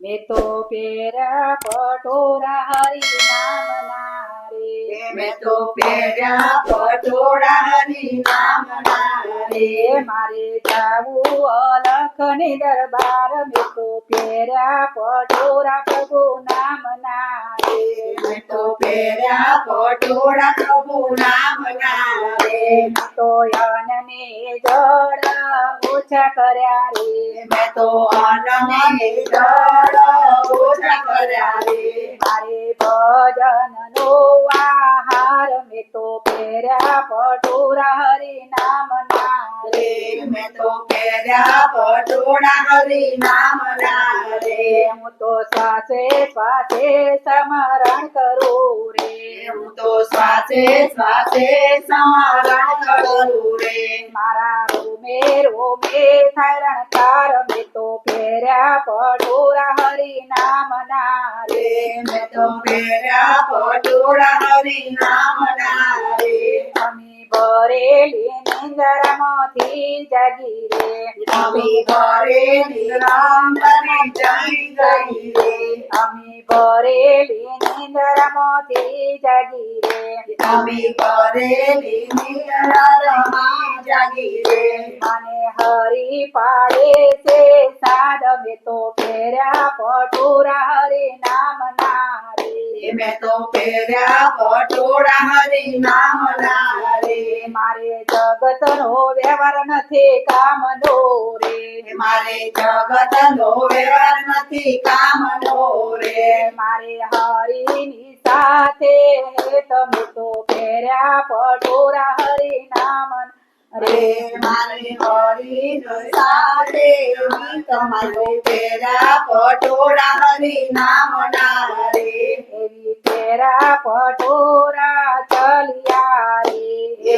મેં તો પેરા પટોરા હરી નામના રે મેં તો પેરા પટોરા હરી નામ ના રે મારે જાવું અલખની દરબાર. મેં તો પેરા પટોરા પ્રભુ નામના રે મેં તો પેરા પટોળા પ્રભુ નામના રે તો યનને જળ ઓછા કર્યા રે. મેં તો અન્નને જળ ઓછા કર્યા રે. મારે ભજન નો આહાર મેં તો પહેર્યા પટોરા હરી નામના રે. રે મેં તો પહેર્યા પટોરા હરી નામના રે. હું તો શ્વાસે શ્વાસે સમરણ કરું રે હું તો શ્વાસે શ્વાસે સ્મરણ કરું રે મારા રોમે રોમે થાય રણકાર મેં તો પહેર્યા પટોરા હરી નામના રે રે મેં તો પહેર્યા પટોળા હરી નામના રે અમી ભરેલી નિંદરમાંથી જાગી રે અમી ઘરે નિરાંતને જઈ ગઈ રે અમી ભરેલી નિંદરમાંથી જાગી আমি বরেলি নিন্দর মতি জাগিরে আমি বরেলি নিন্দর জাগিরে মানে হরি পাড়ে সে সাধবে তো ফেরা পটুরা হরি নাম নারে मैं तो फेरा पटोरा हरि नाम नारे જગતનો વ્યવહાર નથી કામનો રે. મારે જગતનો વ્યવહાર નથી કામનો રે. મારે હરિની સાથે તમે તો પહેર્યા પટોરા હરિ નામ રે મારે હરીનો સાથે તમારો પહેર્યા પટોરા હરિ નામ ના રે. એવી પહેરા પટોરા ચલિયા રે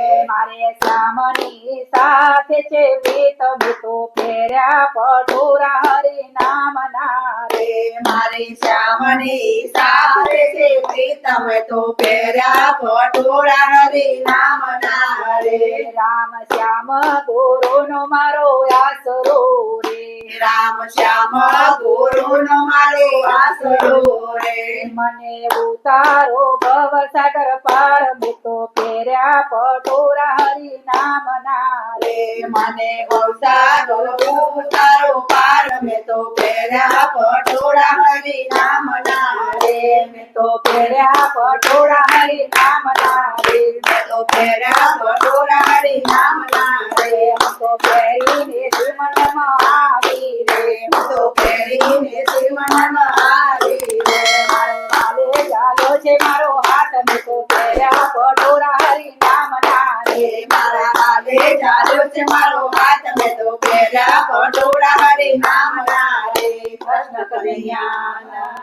મારે શ્યામની સાથે છે પ્રીત મેં તો ફેર્યા પટોરા હરે નામ ના રે. મારે શ્યામની સાથે છે પ્રીતમ તો ફેર્યા પટોરા હરે નામ ના રે. રામ શ્યામ ગુરુનો મારો આસરો રે. રામ શ્યામ ગુરુનો મારો આસરો મને ઉતારો ભવ સાગર પાર મેં તો પહેર્યા પટોરા હરી નામના રે રે મને અવસારો ઉતારો પાર મેં તો પહેર્યા પટોળા હરી નામના રે મેં તો પહેર્યા પટોરા હરી નામના રે મેં તો પહેર્યા પટોળા હરી નામના રે હું તો પહેરીને શ્રીમંતમાં આવી રે હું તો પહેરીને શ્રીમંતમાં આવી ચાલ્યો છે મારો હાથ મેં તો પેલા પટોળા હરી નામના રે કૃષ્ણ કનૈયા